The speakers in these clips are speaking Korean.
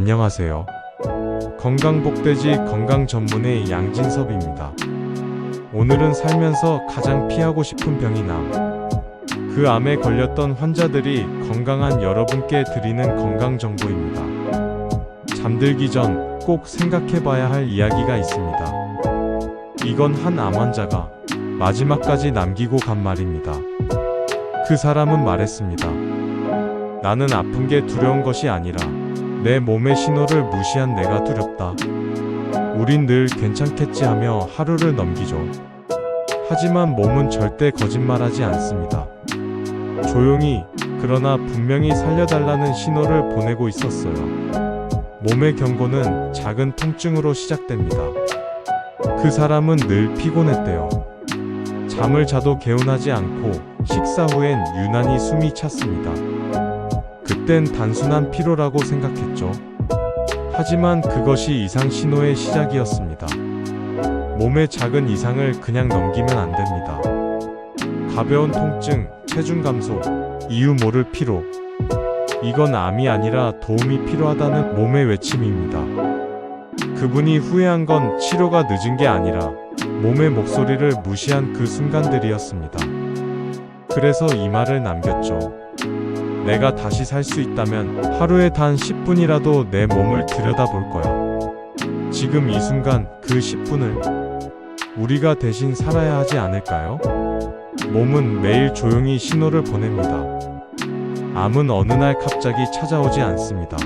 안녕하세요. 건강복돼지 건강 전문의 양진섭입니다. 오늘은 살면서 가장 피하고 싶은 병이 암. 그 암에 걸렸던 환자들이 건강한 여러분께 드리는 건강 정보입니다. 잠들기 전 꼭 생각해 봐야 할 이야기가 있습니다. 이건 한 암 환자가 마지막까지 남기고 간 말입니다. 그 사람은 말했습니다. 나는 아픈 게 두려운 것이 아니라 내 몸의 신호를 무시한 내가 두렵다. 우린 늘 괜찮겠지 하며 하루를 넘기죠. 하지만 몸은 절대 거짓말하지 않습니다. 조용히, 그러나 분명히 살려달라는 신호를 보내고 있었어요. 몸의 경고는 작은 통증으로 시작됩니다. 그 사람은 늘 피곤했대요. 잠을 자도 개운하지 않고 식사 후엔 유난히 숨이 찼습니다. 그땐 단순한 피로라고 생각했죠. 하지만 그것이 이상 신호의 시작이었습니다. 몸의 작은 이상을 그냥 넘기면 안 됩니다. 가벼운 통증, 체중 감소, 이유 모를 피로. 이건 암이 아니라 도움이 필요하다는 몸의 외침입니다. 그분이 후회한 건 치료가 늦은 게 아니라 몸의 목소리를 무시한 그 순간들이었습니다. 그래서 이 말을 남겼죠. 내가 다시 살 수 있다면 하루에 단 10분이라도 내 몸을 들여다볼 거야. 지금 이 순간 그 10분을 우리가 대신 살아야 하지 않을까요? 몸은 매일 조용히 신호를 보냅니다. 암은 어느 날 갑자기 찾아오지 않습니다.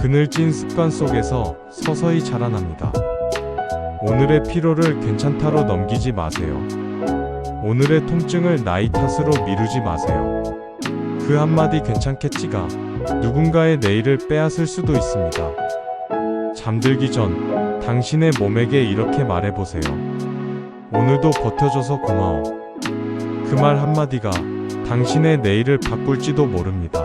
그늘진 습관 속에서 서서히 자라납니다. 오늘의 피로를 괜찮다로 넘기지 마세요. 오늘의 통증을 나이 탓으로 미루지 마세요. 그 한마디 괜찮겠지가 누군가의 내일을 빼앗을 수도 있습니다. 잠들기 전 당신의 몸에게 이렇게 말해보세요. 오늘도 버텨줘서 고마워. 그 말 한마디가 당신의 내일을 바꿀지도 모릅니다.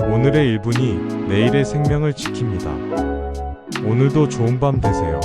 오늘의 1분이 내일의 생명을 지킵니다. 오늘도 좋은 밤 되세요.